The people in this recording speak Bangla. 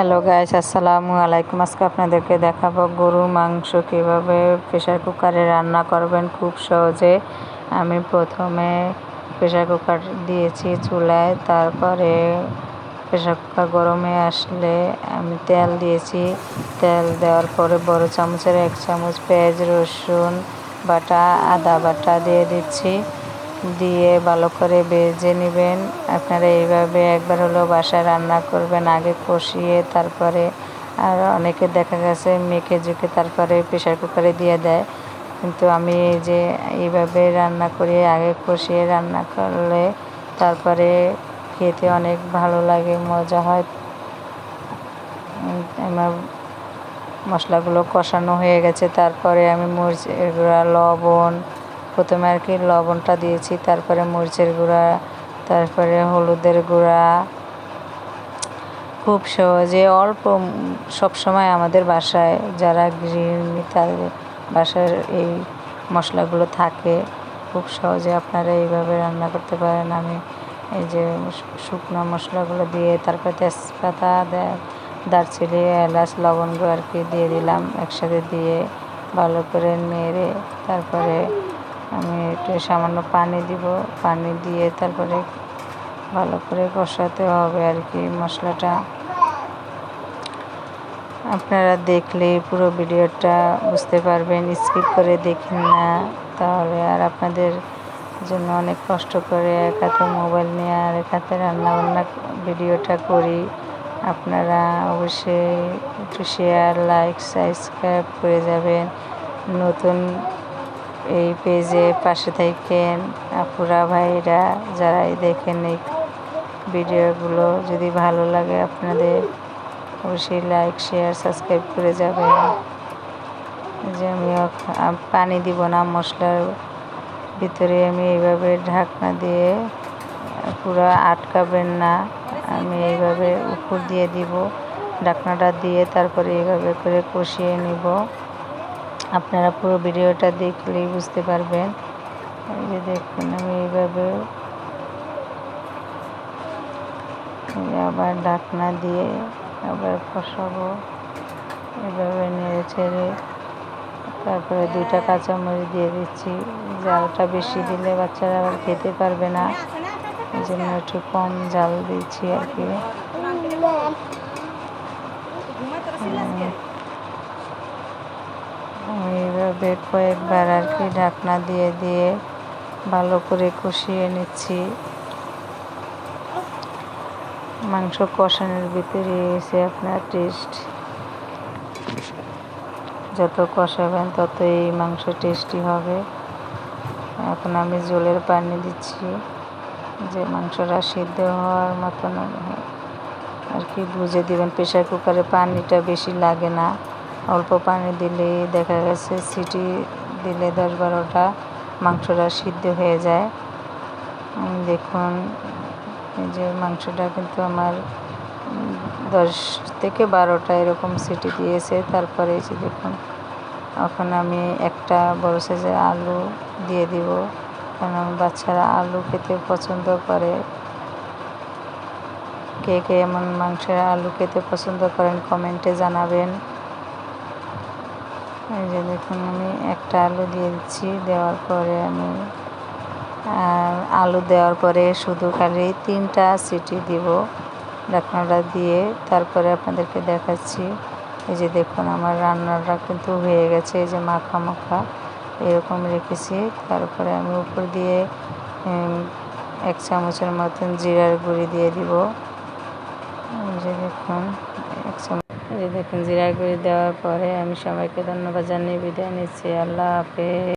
হ্যালো গাইস আসসালামু আলাইকুম। আজকে আপনাদেরকে দেখাবো গরুর মাংস কীভাবে প্রেশার কুকারে রান্না করবেন খুব সহজে। আমি প্রথমে প্রেশার কুকার দিয়েছি চুলায়, তারপরে প্রেশার কুকার গরমে আসলে আমি তেল দিয়েছি। তেল দেওয়ার পরে বড় চামচের এক চামচ পেঁয়াজ, রসুন বাটা, আদা বাটা দিয়ে দিচ্ছি। দিয়ে ভালো করে ভেজে নেবেন। আপনারা এইভাবে একবার হলো বাসায় রান্না করবেন, আগে কষিয়ে তারপরে আর অনেকে দেখা গেছে মেখে ঝুঁকে তারপরে প্রেশার কুকারে দিয়ে দেয়। কিন্তু আমি এই যে এইভাবে রান্না করি আগে কষিয়ে রান্না করলে তারপরে খেতে অনেক ভালো লাগে, মজা হয়। আমার মশলাগুলো কষানো হয়ে গেছে, তারপরে আমি মরিচ লবণ প্রথমে আর কি লবণটা দিয়েছি, তারপরে মরিচের গুঁড়া, তারপরে হলুদের গুঁড়া। খুব সহজে অল্প সবসময় আমাদের বাসায় যারা গৃহিণী তাদের বাসার এই মশলাগুলো থাকে, খুব সহজে আপনারা এইভাবে রান্না করতে পারেন। আমি এই যে শুকনো মশলাগুলো দিয়ে তারপরে তেজপাতা দারচিনি, এলাচ লবঙ্গ আর কি দিয়ে দিলাম একসাথে দিয়ে ভালো করে নেড়ে তারপরে আমি একটু সামান্য পানি দিব, পানি দিয়ে তারপরে ভালো করে কষাতে হবে আর কি মশলাটা। আপনারা দেখলে পুরো ভিডিওটা বুঝতে পারবেন, স্কিপ করে দেখেন না। তাহলে আর আপনাদের জন্য অনেক কষ্ট করে এক হাতে মোবাইল নিয়ে আর এক হাতে রান্নাবান্না ভিডিওটা করি। আপনারা অবশ্যই একটু শেয়ার লাইক সাবস্ক্রাইব করে যাবেন। নতুন এই পেজে পাশে থাকেন আপুরা, ভাইরা যারাই দেখেন এই ভিডিওগুলো যদি ভালো লাগে আপনাদের, অবশ্যই লাইক শেয়ার সাবস্ক্রাইব করে যাবেন। যে আমি পানি দিব না মশলার ভিতরে, আমি এইভাবে ঢাকনা দিয়ে পুরো আটকাবেন না। আমি এইভাবে উপর দিয়ে দিব, ঢাকনাটা দিয়ে তারপরে এইভাবে করে কষিয়ে নিব। আপনারা পুরো ভিডিওটা দেখলেই বুঝতে পারবেন। এই যে দেখুন, আমি এইভাবে আবার ডাকনা দিয়ে আবার কষাবো এভাবে নেড়ে ছেড়ে তারপরে দুইটা কাঁচামরিচ দিয়ে দিচ্ছি। জালটা বেশি দিলে বাচ্চারা আবার খেতে পারবে না। এই জন্য একটু কম জাল দিচ্ছি আর কি। এইভাবে কয়েকবার আর কি ঢাকনা দিয়ে দিয়ে ভালো করে কষিয়ে নিচ্ছি। মাংস কষানোর ভিতরে এসে আপনার টেস্ট যত কষাবেন তত এই মাংস টেস্টি হবে। এখন আমি জলের পানি দিচ্ছি, যে মাংসটা সিদ্ধ হওয়ার মতন আর কি বুঝে দিবেন। প্রেশার কুকারে পানিটা বেশি লাগে না। অল্প পানি দিলেই দেখা গেছে সিটি দিলে দশ বারোটা মাংসটা সিদ্ধ হয়ে যায়। দেখুন, এই যে মাংসটা কিন্তু আমার দশ থেকে বারোটা এরকম সিটি দিয়েছে। তারপরে এই যে দেখুন, এখন আমি একটা বড় সাইজের আলু দিয়ে দিব। কারণ বাচ্চারা আলু খেতে পছন্দ করে? কে কে এমন মাংসের আলু খেতে পছন্দ করেন কমেন্টে জানাবেন। এই যে দেখুন, আমি একটা আলু দিয়ে দিচ্ছি। দেওয়ার পরে আমি আলু দেওয়ার পরে শুধু খালি তিনটা সিটি দিব ঢাকনাটা দিয়ে। তারপরে আপনাদেরকে দেখাচ্ছি। এই যে দেখুন, আমার রান্নাটা কিন্তু হয়ে গেছে। এই যে মাখা মাখা এরকম রেখেছি। তারপরে আমি উপর দিয়ে এক চামচের মতন জিরার গুঁড়ি দিয়ে দিব। এই যে দেখুন, এক চামচ দেখুন জিরা গুঁড়ি দেওয়ার পরে আমি সবাইকে ধন্যবাদ জানিয়ে বিদায় নিচ্ছি। আল্লাহ হাফেজ।